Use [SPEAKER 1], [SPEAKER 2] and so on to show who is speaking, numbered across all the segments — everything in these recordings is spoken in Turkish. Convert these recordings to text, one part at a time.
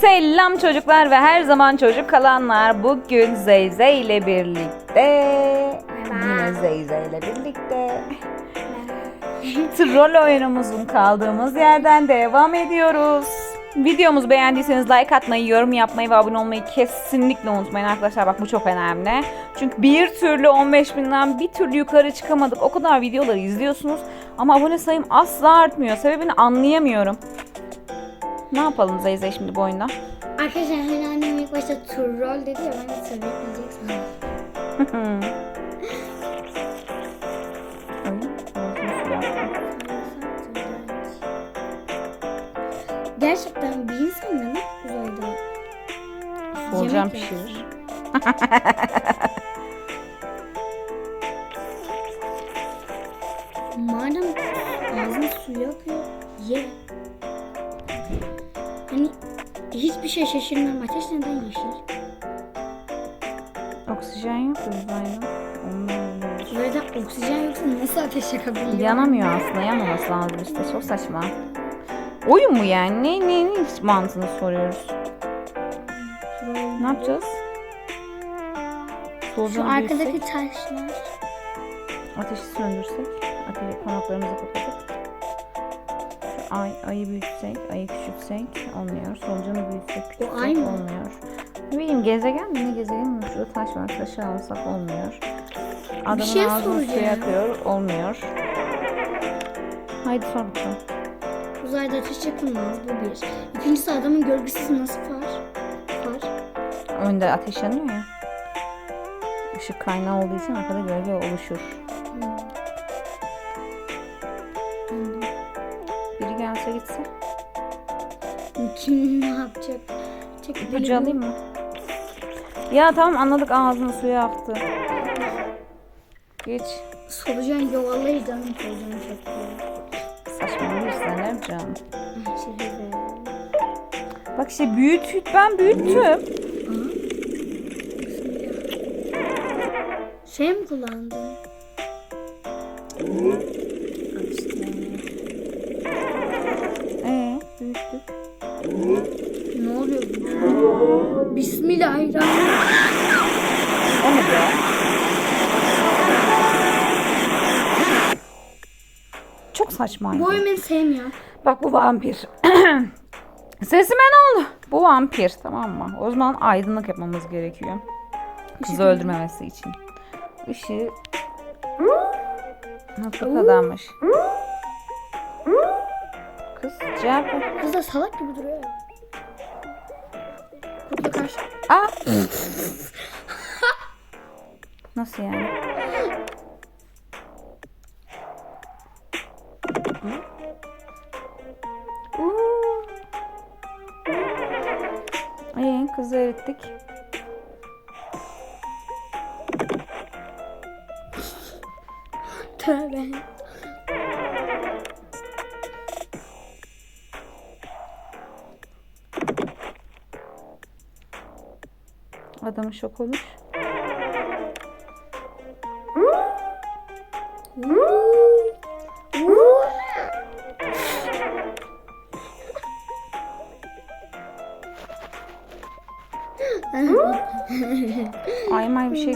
[SPEAKER 1] Selam çocuklar ve her zaman çocuk kalanlar. Bugün Zeyze ile birlikte. Yine Zeyze ile birlikte. Troll oyunumuzun kaldığımız yerden devam ediyoruz. Videomuzu beğendiyseniz like atmayı, yorum yapmayı ve abone olmayı kesinlikle unutmayın arkadaşlar. Bak bu çok önemli. Çünkü bir türlü 15 binden bir türlü yukarı çıkamadık. O kadar videoları izliyorsunuz ama abone sayım asla artmıyor. Sebebini anlayamıyorum. Ne yapalım Zeyze şimdi bu oyunda?
[SPEAKER 2] Arkadaşlar hani annem ilk başta troll dedi ya ben de sandım. Gerçekten bir insan neden uzayda
[SPEAKER 1] Solucan
[SPEAKER 2] yemek
[SPEAKER 1] pişirir.
[SPEAKER 2] yakabiliyor?
[SPEAKER 1] Yanamıyor aslında. Yanmaması lazım işte. Çok saçma. Oyun mu yani? Ne, ne, ne mantığını soruyoruz. Ne yapacağız?
[SPEAKER 2] Şu arkadaki taşlar.
[SPEAKER 1] ateşi söndürsek, ateşi kanatlarımızı kapatıp şu ay, ayı büyütsek, ayı küçültsek olmuyor. Solucanı büyütsek, küçültsek
[SPEAKER 2] ay mı?
[SPEAKER 1] olmuyor. Ne bileyim gezegen mi? Ne gezegen mi? Şurada taş var. Taşı alsak olmuyor. Adamın
[SPEAKER 2] şey
[SPEAKER 1] ağzını suya akıyor. Olmuyor. Haydi sor bakalım.
[SPEAKER 2] Uzayda ateş yakılmaz bu bir. İkincisi adamın gölgesi nasıl far? Far.
[SPEAKER 1] Önde ateş yanıyor ya. Işık kaynağı olduğu için arkada gölge oluşur.
[SPEAKER 2] Hmm.
[SPEAKER 1] Biri gelse gitse.
[SPEAKER 2] Kim ne yapacak? Çek
[SPEAKER 1] İpucu alayım mı? Ya tamam anladık ağzını suya aktı. Geç.
[SPEAKER 2] Solucan yuvalayı canım solucanı çekiyor.
[SPEAKER 1] Saçmalıyorsun ne canım.
[SPEAKER 2] Şehir be.
[SPEAKER 1] Bak işte büyüt, ben büyüttüm.
[SPEAKER 2] Şey mi kullandın?
[SPEAKER 1] Ee, büyüttük.
[SPEAKER 2] Ne oluyor? Bismillahirrahmanirrahim.
[SPEAKER 1] O mu be? Saçmaydı.
[SPEAKER 2] Bu oyunu ben sevmiyorum.
[SPEAKER 1] Bak bu vampir. Sesime ne oldu? Bu vampir tamam mı? O zaman aydınlık yapmamız gerekiyor. Kızı öldürmemesi için. Işığı... Nasıl kadarmış? Kız cevap.
[SPEAKER 2] Kız da salak gibi duruyor. Kurtla karşı.
[SPEAKER 1] Aa! Nasıl yani? Ee, kızı erittik.
[SPEAKER 2] Tövbe.
[SPEAKER 1] Adamın şok olur.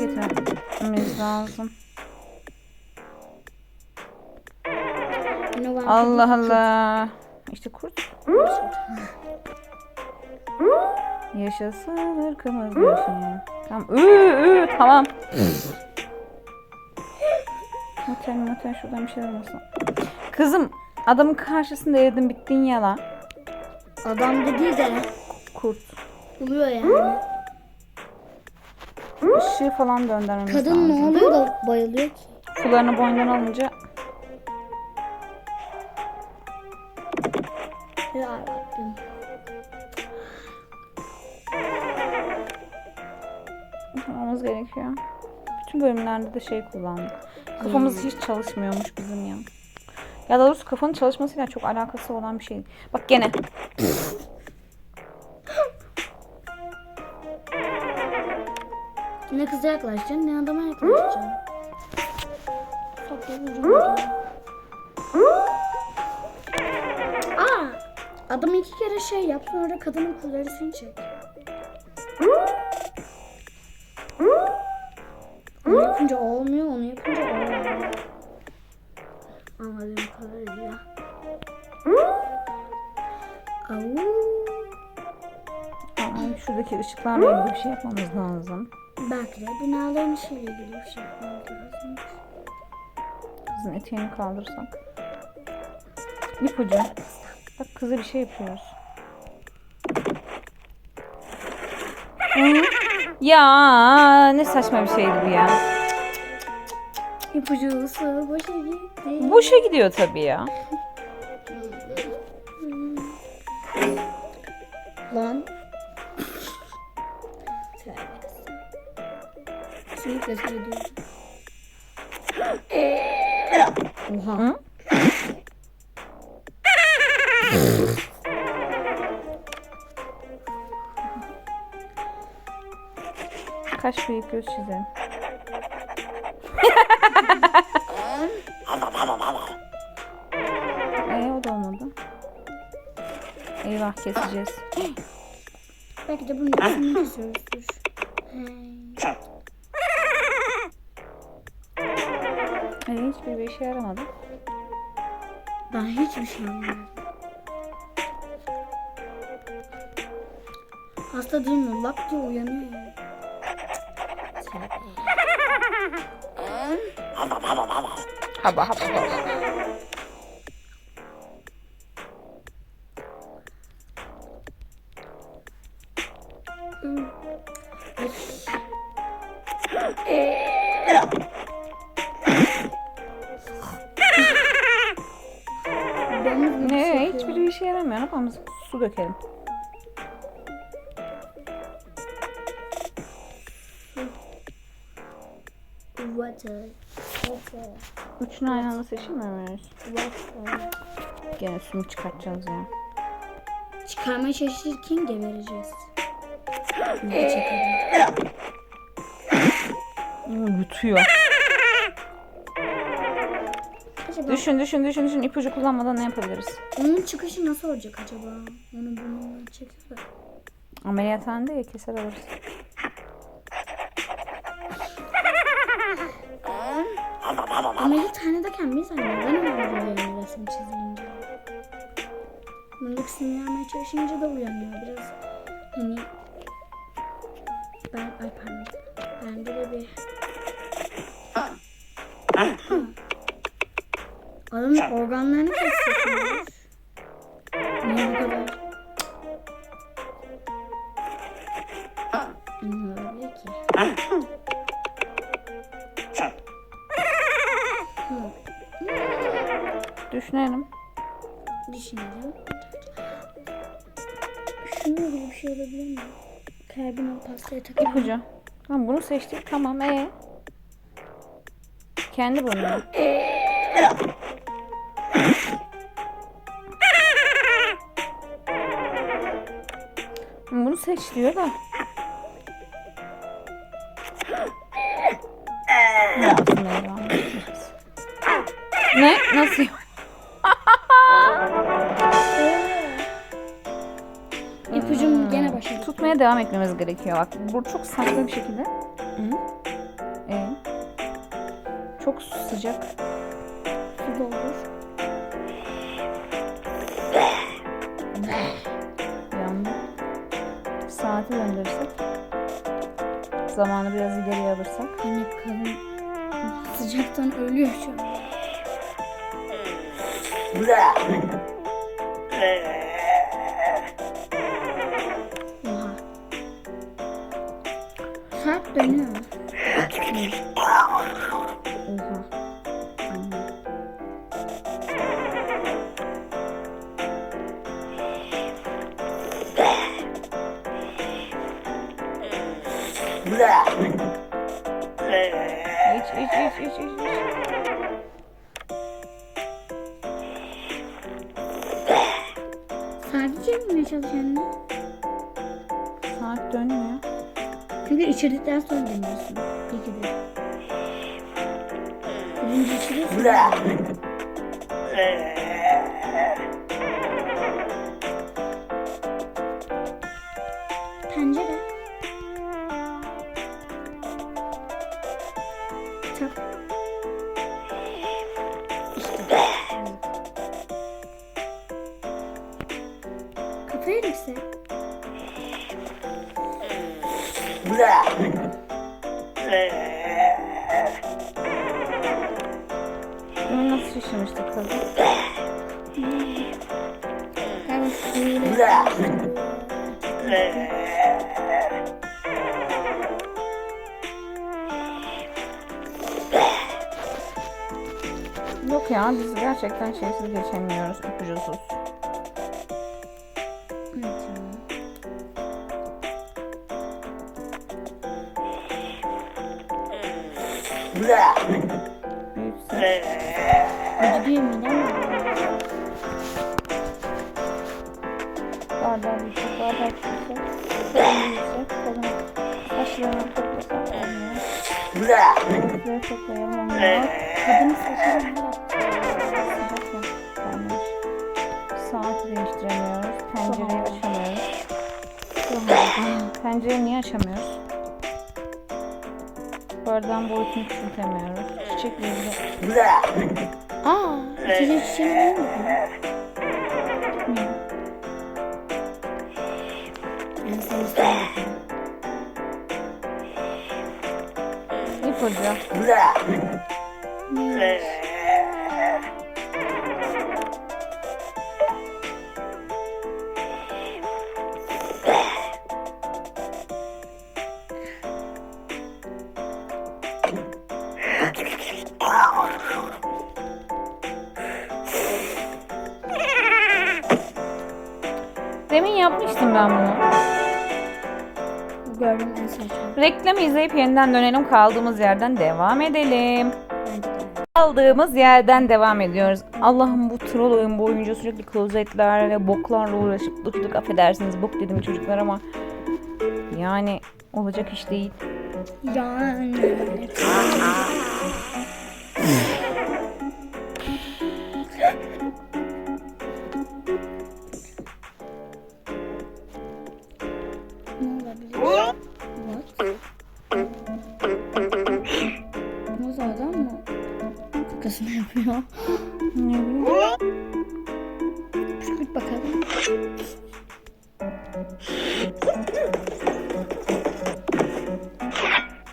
[SPEAKER 1] Getirmemiz lazım. Allah Allah. İşte kurt. Yaşasın ırkımız diyorsun ya. Tamam. Ü, ü, tamam. Motel motel şuradan bir şey olmasın. Kızım adamın karşısında eridin bittin yalan.
[SPEAKER 2] Adam dediği de
[SPEAKER 1] Kurt.
[SPEAKER 2] oluyor yani.
[SPEAKER 1] Işığı falan döndürmemiz
[SPEAKER 2] Kadın
[SPEAKER 1] lazım.
[SPEAKER 2] ne oluyor da bayılıyor ki?
[SPEAKER 1] Sularını boyndan alınca
[SPEAKER 2] Ya Rabbim.
[SPEAKER 1] yapmamız gerekiyor. Bütün bölümlerde de şey kullandık. Kafamız hiç çalışmıyormuş bizim ya. Ya da doğrusu kafanın çalışmasıyla çok alakası olan bir şey. Bak gene.
[SPEAKER 2] Ne kıza yaklaşacaksın ne adama yaklaşacaksın. Aa! Adam iki kere şey yap sonra kadının kularisini çek. Onu yapınca olmuyor, onu yapınca oluyor. Anladığım kadarıyla. Au.
[SPEAKER 1] Şuradaki ışıklarla ilgili bir şey yapmamız lazım.
[SPEAKER 2] Belki de binaların ilgili bir şey yapmamız lazım.
[SPEAKER 1] Kızın eteğini kaldırsak. İpucu. Bak kızı bir şey yapıyoruz. Ya ne saçma bir şeydi bu ya.
[SPEAKER 2] İpucusu boşa gitti.
[SPEAKER 1] Boşa gidiyor tabii ya.
[SPEAKER 2] Lan. Kesinlikle söylüyorum. Oha.
[SPEAKER 1] Hı? Kaş büyük göz çizelim. Ee o da olmadı. Eyvah keseceğiz.
[SPEAKER 2] Belki de bunun ismini yazıyoruzdur.
[SPEAKER 1] Ee, hiçbir bir işe yaramadı.
[SPEAKER 2] Ben hiçbir şey anlamadım. Hasta değil mi? Lap diye uyanıyor ya.
[SPEAKER 1] Haba haba haba.
[SPEAKER 2] Domuz
[SPEAKER 1] Su dökelim.
[SPEAKER 2] Water. Water.
[SPEAKER 1] Üçünü aynı anda seçemiyoruz.
[SPEAKER 2] Water.
[SPEAKER 1] Gene suyu çıkartacağız ya.
[SPEAKER 2] Çıkarmaya çalışırken gebereceğiz. Ne çekelim?
[SPEAKER 1] Yutuyor. Düşün düşün düşün düşün. İpucu kullanmadan ne yapabiliriz?
[SPEAKER 2] onun çıkışı nasıl olacak acaba? Onu bunu çekse.
[SPEAKER 1] Ameliyathanede ya keser alırız.
[SPEAKER 2] Ameliyathanedeyken biz hani neden uyanıyor resim çizince? Bunun ikisini yapmaya çalışınca da uyanıyor biraz. Hani ben ay pardon. Bende de bir Adamın organlarını kesiyorsunuz. Niye bu kadar? Hmm, Öyle ki.
[SPEAKER 1] Düşünelim.
[SPEAKER 2] Düşünelim. Şununla ilgili bir şey olabilir mi? Kalbin o pastaya takalım.
[SPEAKER 1] İpucu. Tamam bunu seçtik. Tamam ee. Kendi. Bunu seç diyor da. Ne edeceğiz. Ne? Nasıl?
[SPEAKER 2] İpucum gene başladı.
[SPEAKER 1] Tutmaya devam etmemiz gerekiyor. Bak bu çok saçma bir şekilde. Ee, çok sıcak.
[SPEAKER 2] Su doldur.
[SPEAKER 1] Saati döndürürsek. Zamanı biraz ileriye alırsak.
[SPEAKER 2] Anne kadın sıcaktan ölüyor şu an. Oha. Saat dönüyor.
[SPEAKER 1] İç iç iç iç iç. iç.
[SPEAKER 2] Sadece mi çalışan?
[SPEAKER 1] Saat dönmüyor.
[SPEAKER 2] Çünkü içirdikten sonra deniyorsun. İyi ki de. Birinci içiriyorsun. Kapı elbise.
[SPEAKER 1] Bunu nasıl?
[SPEAKER 2] Galiba suyla.
[SPEAKER 1] Yok ya biz gerçekten şeysiz geçemiyoruz. ipucusuz.
[SPEAKER 2] Acıdıyor midem mi?
[SPEAKER 1] Bardağı büyütse. Bardağı küçülse. Kolunu büyütse. Kolunu saçlarını toplasa olmuyor. Gözleri toplayalım olmuyor. Mı? Kalmış. Saati değiştiremiyoruz. Pencereyi açamıyoruz. Pencereyi niye açamıyoruz? Bardağın boyutunu küçültemiyoruz. İlgili
[SPEAKER 2] Aa, içeri çiçeğini mi
[SPEAKER 1] Bilmiyorum.
[SPEAKER 2] Ben
[SPEAKER 1] Reklamı izleyip yeniden dönelim. Kaldığımız yerden devam edelim. Kaldığımız yerden devam ediyoruz. Allah'ım bu troll oyun boyunca sürekli klozetlerle, boklarla uğraşıp durduk. Affedersiniz bok dedim çocuklar ama yani olacak iş değil.
[SPEAKER 2] Yani.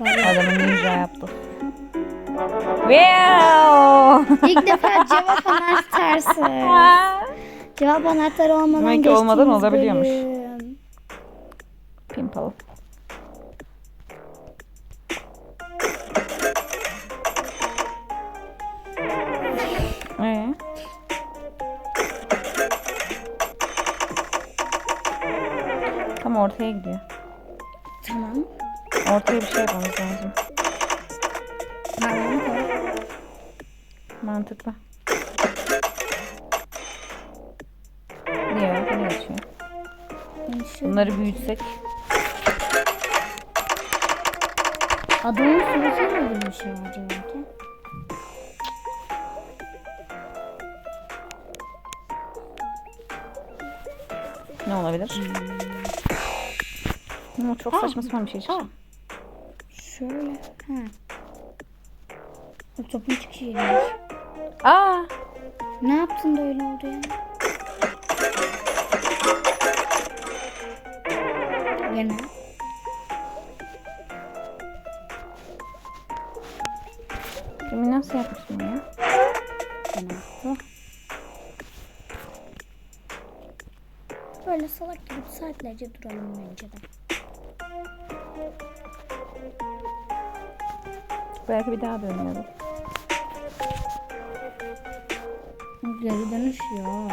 [SPEAKER 1] Adamın ninja yaptı. Wow!
[SPEAKER 2] İlk defa cevap anahtarsı. Cevap anahtarı olmadan
[SPEAKER 1] Demek ki olmadan
[SPEAKER 2] geçtiğimiz
[SPEAKER 1] olabiliyormuş.
[SPEAKER 2] bölüm.
[SPEAKER 1] Bunları büyütsek.
[SPEAKER 2] adamın mı gibi bir şey var acaba ki?
[SPEAKER 1] Ne olabilir? Ama çok saçma sapan bir şey çıktı.
[SPEAKER 2] Şöyle. Ha. Topun çıkışı geliyor.
[SPEAKER 1] Aa!
[SPEAKER 2] Ne yaptın da öyle oldu ya? Gene.
[SPEAKER 1] Demin nasıl yapmıştım ya?
[SPEAKER 2] Böyle salak gibi saatlerce duralım bence de.
[SPEAKER 1] Belki bir daha dönüyorum.
[SPEAKER 2] Geri dönüş yok.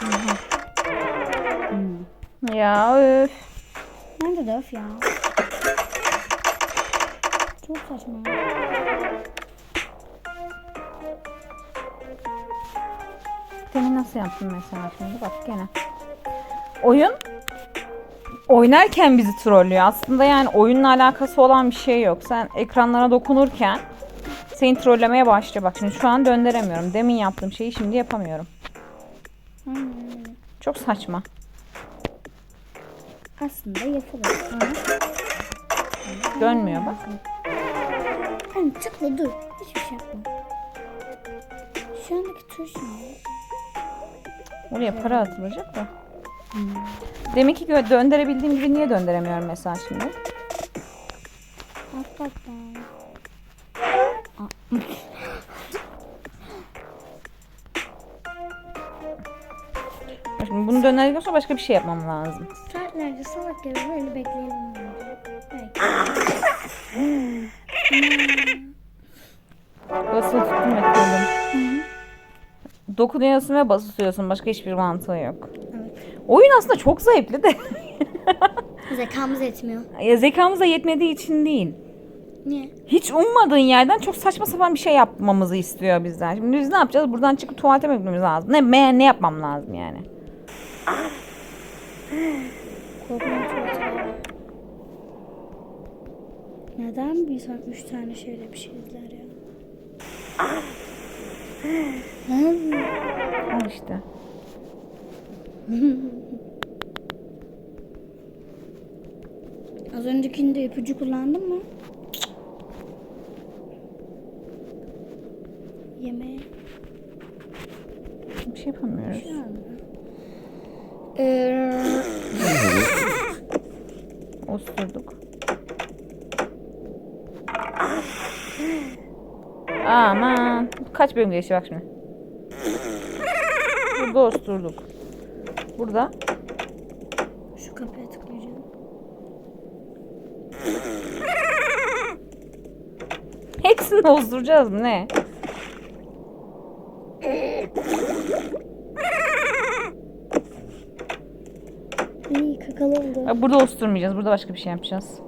[SPEAKER 2] Hmm.
[SPEAKER 1] Ya öf.
[SPEAKER 2] Nerede de öf ya? Çok saçma.
[SPEAKER 1] Demin nasıl yaptım mesela şimdi bak gene. Oyun oynarken bizi trollüyor. Aslında yani oyunla alakası olan bir şey yok. Sen ekranlara dokunurken seni trollemeye başlıyor. Bak şimdi şu an döndüremiyorum. Demin yaptığım şeyi şimdi yapamıyorum. Çok saçma.
[SPEAKER 2] Aslında yapılır. Ama
[SPEAKER 1] Dönmüyor bak.
[SPEAKER 2] Hani tıkla dur. Hiçbir şey yapma. Şu andaki tuş ne?
[SPEAKER 1] Oraya para atılacak da. Demek ki döndürebildiğim gibi niye döndüremiyorum mesela şimdi?
[SPEAKER 2] Hakikaten.
[SPEAKER 1] Şimdi bunu sonra başka bir şey yapmam lazım.
[SPEAKER 2] Saatlerce salak gibi böyle bekleyelim. Belki.
[SPEAKER 1] Basılı tuttum bekledim. Dokunuyorsun ve basılı tutuyorsun. Başka hiçbir mantığı yok.
[SPEAKER 2] Evet.
[SPEAKER 1] Oyun aslında çok zevkli de.
[SPEAKER 2] Zekamız etmiyor.
[SPEAKER 1] ya zekamız da yetmediği için değil.
[SPEAKER 2] Niye?
[SPEAKER 1] Hiç ummadığın yerden çok saçma sapan bir şey yapmamızı istiyor bizden. Şimdi biz ne yapacağız? Buradan çıkıp tuvalete mi gitmemiz lazım? Ne, me- ne yapmam lazım yani?
[SPEAKER 2] Çok güzel. Neden bir insan üç tane şöyle bir şey izler ya?
[SPEAKER 1] Al işte.
[SPEAKER 2] Az öncekinde ipucu kullandın mı? Yemeğe.
[SPEAKER 1] Bir şey yapamıyoruz.
[SPEAKER 2] Ee,
[SPEAKER 1] Osturduk. Aman. Kaç bölüm geçti bak şimdi. Burada osturduk. Burada.
[SPEAKER 2] şu kapıya tıklayacağım.
[SPEAKER 1] Hepsini ozduracağız mı ne?
[SPEAKER 2] İyi kakalı oldu.
[SPEAKER 1] Burada osturmayacağız. Burada başka bir şey yapacağız.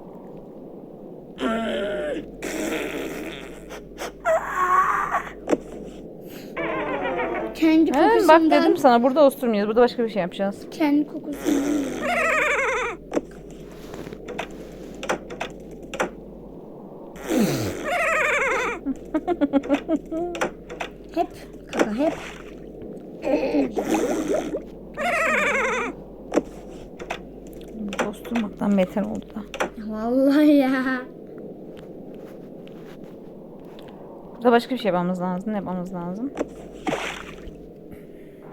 [SPEAKER 1] He, bak
[SPEAKER 2] kokusundan.
[SPEAKER 1] dedim sana burada osturmayacağız. Burada başka bir şey yapacağız.
[SPEAKER 2] Kendi kokusundan. hep kaka hep.
[SPEAKER 1] Osturmaktan beter oldu da.
[SPEAKER 2] Vallahi ya.
[SPEAKER 1] Burada başka bir şey yapmamız lazım. Ne yapmamız lazım?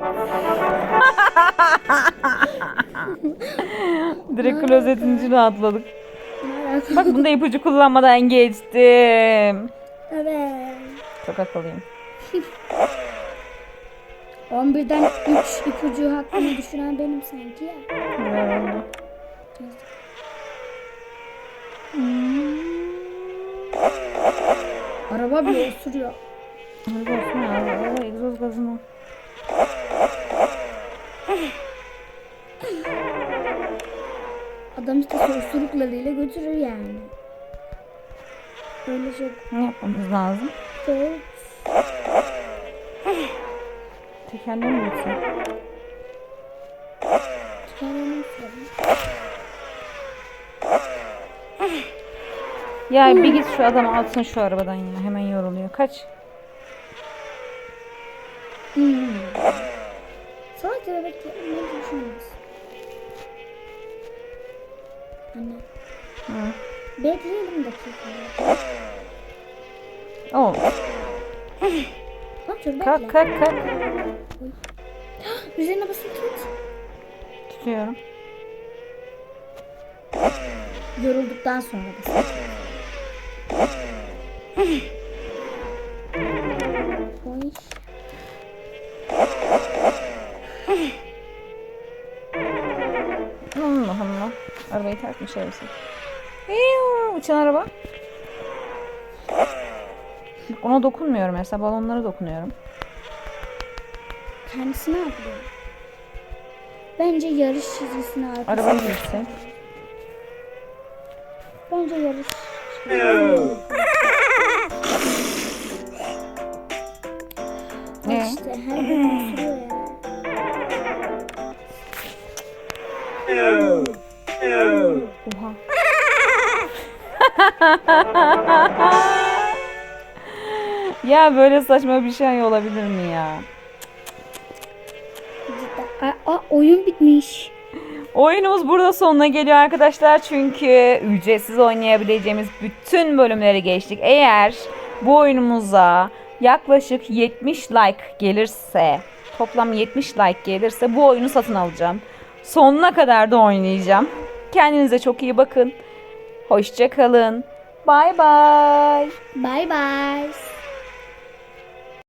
[SPEAKER 1] Direkt klozetin içine atladık. Bak bunda ipucu kullanmadan geçtim.
[SPEAKER 2] Evet.
[SPEAKER 1] Çok akıllıyım.
[SPEAKER 2] 11'den 3 ipucu hakkını düşüren benim sanki ya.
[SPEAKER 1] Oldu.
[SPEAKER 2] Araba bile osuruyor.
[SPEAKER 1] Olsun ya. Valla egzoz gazını.
[SPEAKER 2] Adam işte osuruklarıyla götürür yani. Öyle şey
[SPEAKER 1] Ne yapmamız lazım?
[SPEAKER 2] çok
[SPEAKER 1] Tekerleği mi gitsin?
[SPEAKER 2] tükenmenin sorunu.
[SPEAKER 1] Ya bir git şu adamı alsın şu arabadan ya. Hemen yoruluyor. Kaç?
[SPEAKER 2] Hmm. Bekleyelim dakika.
[SPEAKER 1] Ol.
[SPEAKER 2] Otur bekle.
[SPEAKER 1] Kalk kalk kalk.
[SPEAKER 2] Üzerine basılı tut.
[SPEAKER 1] Tutuyorum.
[SPEAKER 2] Yorulduktan sonra tut. Oy.
[SPEAKER 1] Allah Allah. Arabayı ters mi çevirsin? Uçan araba. Ona dokunmuyorum mesela. Balonlara dokunuyorum.
[SPEAKER 2] Kendisi ne yapıyor? Bence yarış çizgisine arkasına.
[SPEAKER 1] Arabayı gitsin.
[SPEAKER 2] Bence yarış.
[SPEAKER 1] Ne?
[SPEAKER 2] İşte her gün ya
[SPEAKER 1] böyle saçma bir şey olabilir mi ya?
[SPEAKER 2] Aa, oyun bitmiş.
[SPEAKER 1] Oyunumuz burada sonuna geliyor arkadaşlar. Çünkü ücretsiz oynayabileceğimiz bütün bölümleri geçtik. Eğer bu oyunumuza yaklaşık 70 like gelirse, toplam 70 like gelirse bu oyunu satın alacağım. Sonuna kadar da oynayacağım. Kendinize çok iyi bakın. Hoşça Bye bye.
[SPEAKER 2] Bye bye.